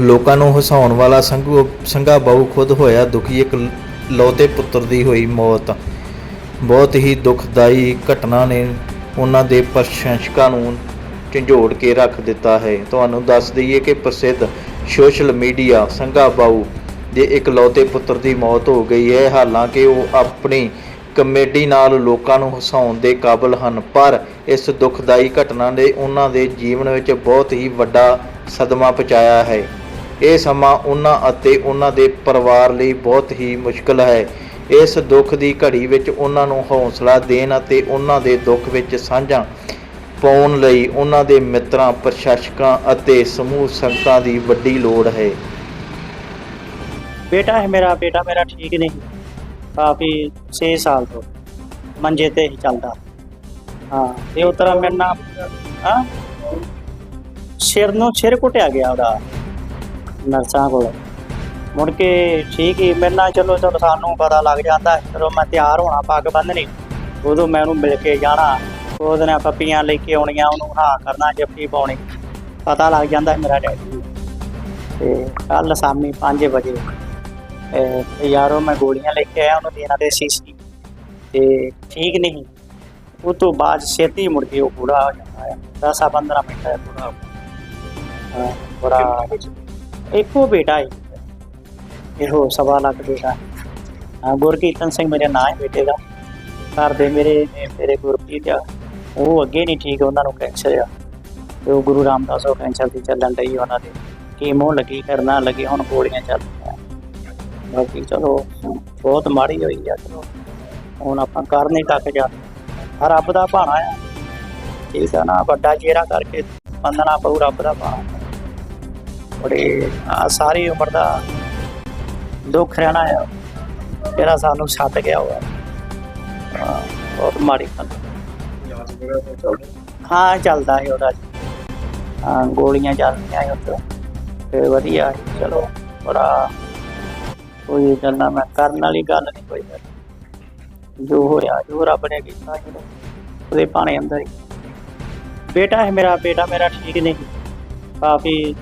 ਲੋਕਾਂ ਨੂੰ ਹਸਾਉਣ ਵਾਲਾ ਸੰਘੂ ਸੰਘਾ ਬਾਊ ਖੁਦ ਹੋਇਆ ਦੁਖੀ, ਇੱਕ ਲੌਤੇ ਪੁੱਤਰ ਦੀ ਹੋਈ ਮੌਤ। ਬਹੁਤ ਹੀ ਦੁਖਦਾਈ ਘਟਨਾ ਨੇ ਉਹਨਾਂ ਦੇ ਪ੍ਰਸ਼ੰਸਕਾਂ ਨੂੰ ਝੰਜੋੜ ਕੇ ਰੱਖ ਦਿੱਤਾ ਹੈ। ਤੁਹਾਨੂੰ ਦੱਸ ਦਈਏ ਕਿ ਪ੍ਰਸਿੱਧ ਸੋਸ਼ਲ ਮੀਡੀਆ ਸੰਘਾ ਬਾਊ ਦੇ ਇਕਲੌਤੇ ਪੁੱਤਰ ਦੀ ਮੌਤ ਹੋ ਗਈ ਹੈ। ਹਾਲਾਂਕਿ ਉਹ ਆਪਣੀ ਕਮੇਡੀ ਨਾਲ ਲੋਕਾਂ ਨੂੰ ਹਸਾਉਣ ਦੇ ਕਾਬਿਲ ਹਨ, ਪਰ ਇਸ ਦੁਖਦਾਈ ਘਟਨਾ ਨੇ ਉਹਨਾਂ ਦੇ ਜੀਵਨ ਵਿੱਚ ਬਹੁਤ ਹੀ ਵੱਡਾ ਸਦਮਾ ਪਹੁੰਚਾਇਆ ਹੈ। ਇਹ ਸਮਾਂ ਉਹਨਾਂ ਅਤੇ ਉਹਨਾਂ ਦੇ ਪਰਿਵਾਰ ਲਈ ਬਹੁਤ ਹੀ ਮੁਸ਼ਕਲ ਹੈ। ਇਸ ਦੁੱਖ ਦੀ ਘੜੀ ਵਿੱਚ ਉਹਨਾਂ ਨੂੰ ਹੌਸਲਾ ਦੇਣ ਅਤੇ ਉਹਨਾਂ ਦੇ ਦੁੱਖ ਵਿੱਚ ਸਾਂਝਾ ਪਾਉਣ ਲਈ ਉਹਨਾਂ ਦੇ ਮਿੱਤਰਾਂ, ਪ੍ਰਸ਼ਾਸਕਾਂ ਅਤੇ ਸਮੂਹ ਸੰਗਤਾਂ ਦੀ ਵੱਡੀ ਲੋੜ ਹੈ। ਬੇਟਾ ਹੈ ਮੇਰਾ, ਬੇਟਾ ਮੇਰਾ ਠੀਕ ਨਹੀਂ। ਕਾਫੀ 6 ਸਾਲ ਤੋਂ ਮੰਜੇ ਤੇ ਹੀ ਚੱਲਦਾ। ਹਾਂ ਤੇ ਉਹ ਮੇਰੇ ਨਾਲ, ਹਾਂ? ਸਿਰ ਨੂੰ ਸਿਰ ਘੁੱਟਿਆ ਗਿਆ ਉਹਦਾ। ਨਰਸਾਂ ਕੋਲ। ਮੁੜ ਕੇ ਠੀਕ ਹੀ ਮੇਰੇ ਨਾਲ ਚਲੋ ਚਲੋ, ਸਾਨੂੰ ਪਤਾ ਲੱਗ ਜਾਂਦਾ ਜਦੋਂ ਮੈਂ ਤਿਆਰ ਹੋਣਾ, ਪੱਗ ਬੰਨਣੀ ਉਦੋਂ ਮੈਂ ਉਹਨੂੰ ਮਿਲ ਕੇ ਜਾਣਾ। ਉਹਦੇ ਨਾਲ ਪੱਪੀਆਂ ਲੈ ਕੇ ਆਉਣੀਆਂ, ਉਹਨੂੰ ਹਾਂ ਕਰਨਾ, ਜੱਫੀ ਪਾਉਣੀ। ਪਤਾ ਲੱਗ ਜਾਂਦਾ ਮੇਰਾ ਡੈਡੀ ਤੇ ਕੱਲ ਸ਼ਾਮੀ 5 ਵਜੇ ਅਹ ਯਾਰੋ, ਮੈਂ ਗੋਲੀਆਂ ਲੈ ਕੇ ਆਇਆ, ਉਹਨੂੰ ਦੇਣਾ ਤੇ ਸੀਸੀ। ਤੇ ਠੀਕ ਨਹੀਂ। ਉਹ ਤੋਂ ਬਾਅਦ ਛੇਤੀ ਮੁੜ ਕੇ ਉਹ ਪੂਰਾ ਹੋ ਜਾਂਦਾ ਹੈ। 10 15 ਮਿੰਟ ਹੈ ਪੂਰਾ ਹੋ, ਬੜਾ ਇੱਕੋ ਬੇਟਾ ਹੈ। ਇਹੋ ਸਵਾ ਲੱਖ ਬੇਟਾ। ਹਾਂ, ਗੁਰਕੀਰਤਨ ਸਿੰਘ ਮੇਰਾ ਨਾਂ ਹੈ ਬੇਟੇ ਦਾ। ਘਰ ਦੇ ਮੇਰੇ ਮੇਰੇ ਗੁਰਪ੍ਰੀਤ ਆ। ਉਹ ਅੱਗੇ ਨਹੀਂ ਠੀਕ, ਉਹਨਾਂ ਨੂੰ ਕੈਂਸਰ ਆ। ਤੇ ਉਹ ਗੁਰੂ ਰਾਮਦਾਸ ਉਹ ਕੈਂਸਰ ਦੀ ਚੱਲਣ ਲਈ ਉਹਨਾਂ ਦੇ। ਕੀਮੋ ਲੱਗੀ, ਕਰਨਾ ਲੱਗੀ, ਹੁਣ ਗੋਲੀਆਂ ਚੱਲਦੀਆਂ। ਬਾਕੀ ਚਲੋ, ਬਹੁਤ ਮਾੜੀ ਹੋਈ ਆ, ਚਲੋ। ਹੁਣ ਆਪਾਂ ਕਰ ਨਹੀਂ ਤੱਕ ਜਾ। ਰੱਬ ਦਾ ਭਾਣਾ ਆ। ਠੀਕ ਆ ਨਾ, ਵੱਡਾ ਚਿਹਰਾ ਕਰਕੇ ਮੰਨਣਾ ਪਊ ਰੱਬ ਦਾ ਭਾਣਾ। ਬੜੇ ਸਾਰੀ ਉਮਰ ਦਾ ਦੁੱਖ ਰਹਿਣਾ ਆ। ਜਿਹੜਾ ਸਾਨੂੰ ਛੱਡ ਗਿਆ ਹੋਇਆ। ਬਹੁਤ ਮਾੜੀ ਗੱਲ। ਹਾਂ, ਚੱਲਦਾ ਹੈ ਉਹਦਾ। ਹਾਂ, ਗੋਲੀਆਂ ਚੱਲਦੀਆਂ ਹੈ ਉੱਥੇ। ਤੇ ਵਧੀਆ ਚਲੋ, ਬੜਾ ਕੋਈ ਗੱਲਾਂ ਮੈਂ ਕਰਨ ਵਾਲੀ ਗੱਲ ਨਹੀਂ ਕੋਈ ਜੋ ਹੋਇਆ, ਜੋ ਰੱਬ ਨੇ ਕੀਤਾ ਚਲੋ ਉਹਦੇ ਭਾਣੇ ਅੰਦਰ ਹੀ। ਬੇਟਾ ਹੈ ਮੇਰਾ, ਬੇਟਾ ਮੇਰਾ ਠੀਕ ਨਹੀਂ। ਕਾਫੀ